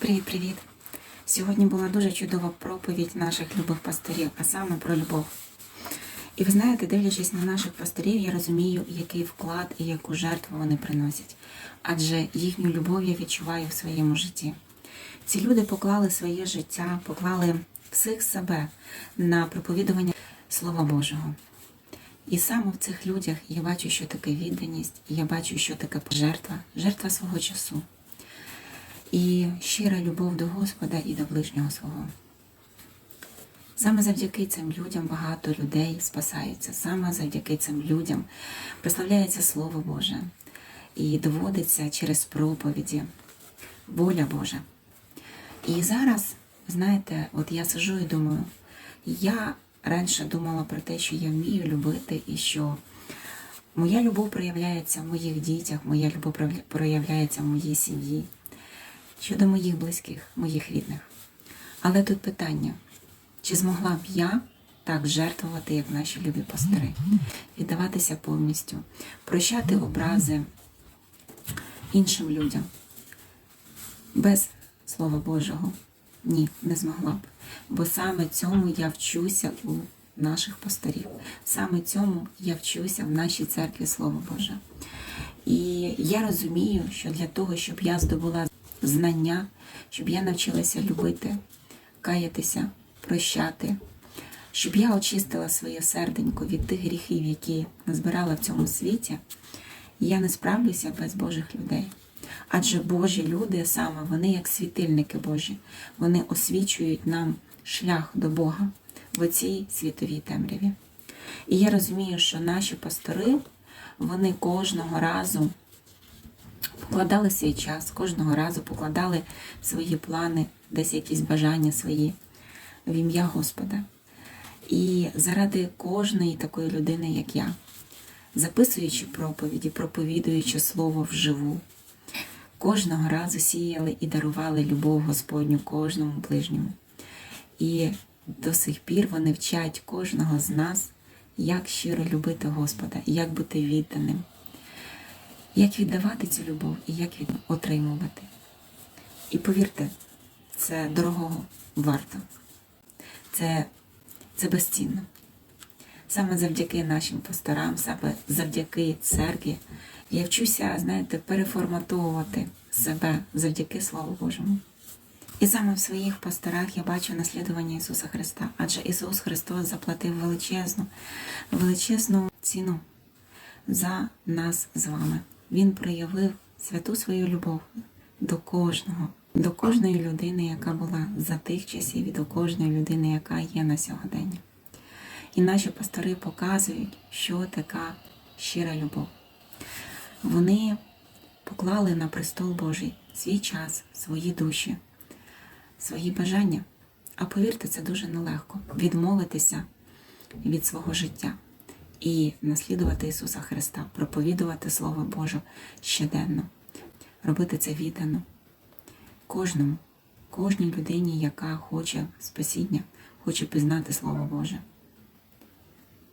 Привіт-привіт! Сьогодні була дуже чудова проповідь наших любих пасторів, а саме про любов. І ви знаєте, дивлячись на наших пасторів, я розумію, який вклад і яку жертву вони приносять. Адже їхню любов я відчуваю в своєму житті. Ці люди поклали своє життя, поклали всіх себе на проповідування Слова Божого. І саме в цих людях я бачу, що таке відданість, я бачу, що таке жертва, жертва свого часу і щира любов до Господа і до ближнього свого. Саме завдяки цим людям багато людей спасаються, саме завдяки цим людям прославляється Слово Боже і доводиться через проповіді воля Божа. І зараз, знаєте, от я сижу і думаю, я раніше думала про те, що я вмію любити і що моя любов проявляється в моїх дітях, моя любов проявляється в моїй сім'ї щодо моїх близьких, моїх рідних. Але тут питання: чи змогла б я так жертвувати, як наші любі пастори, віддаватися повністю, прощати образи іншим людям без Слова Божого? Ні, не змогла б. Бо саме цьому я вчуся у наших пасторів. Саме цьому я вчуся в нашій церкві Слова Боже. І я розумію, що для того, щоб я здобула знання, щоб я навчилася любити, каятися, прощати, щоб я очистила своє серденько від тих гріхів, які назбирала в цьому світі, І я не справлюся без Божих людей. Адже Божі люди саме, вони як світильники Божі, вони освічують нам шлях до Бога в цій світовій темряві. І я розумію, що наші пастори, вони кожного разу покладали свій час, кожного разу покладали свої плани, десь якісь бажання свої в ім'я Господа. І заради кожної такої людини, як я, записуючи проповіді, проповідуючи слово вживу, кожного разу сіяли і дарували любов Господню кожному ближньому. І до сих пір вони вчать кожного з нас, як щиро любити Господа, як бути відданим як віддавати цю любов і як від отримувати. І повірте, це дорогого варто. Це, це безцінно. Саме завдяки нашим пасторам, саме завдяки церкві, я вчуся, знаєте, переформатовувати себе завдяки Слову Божому. І саме в своїх пасторах я бачу наслідування Ісуса Христа, адже Ісус Христос заплатив величезну, величезну ціну за нас з вами. Він проявив святу свою любов до кожного, до кожної людини, яка була за тих часів, і до кожної людини, яка є на сьогодення. І наші пастори показують, що така щира любов. Вони поклали на престол Божий свій час, свої душі, свої бажання. А повірте, це дуже нелегко відмовитися від свого життя і наслідувати Ісуса Христа, проповідувати Слово Боже щоденно, робити це віддано кожному, кожній людині, яка хоче спасіння, хоче пізнати Слово Боже.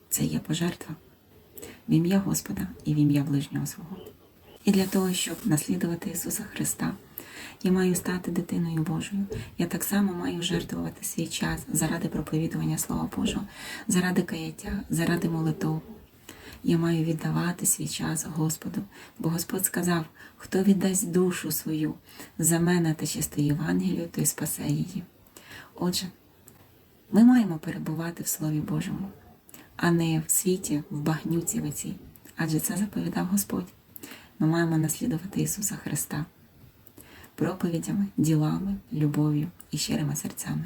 Це є пожертва в ім'я Господа і в ім'я ближнього свого. І для того, щоб наслідувати Ісуса Христа. Я маю стати дитиною Божою. Я так само маю жертвувати свій час заради проповідування Слова Божого, заради каяття, заради молитов. Я маю віддавати свій час Господу, бо Господь сказав, хто віддасть душу свою за мене та чисте Євангелію, той спасе її. Отже, ми маємо перебувати в Слові Божому, а не в світі, в багнюці в Адже це заповідав Господь. Ми маємо наслідувати Ісуса Христа проповідями, ділами, любов'ю і щирими серцями.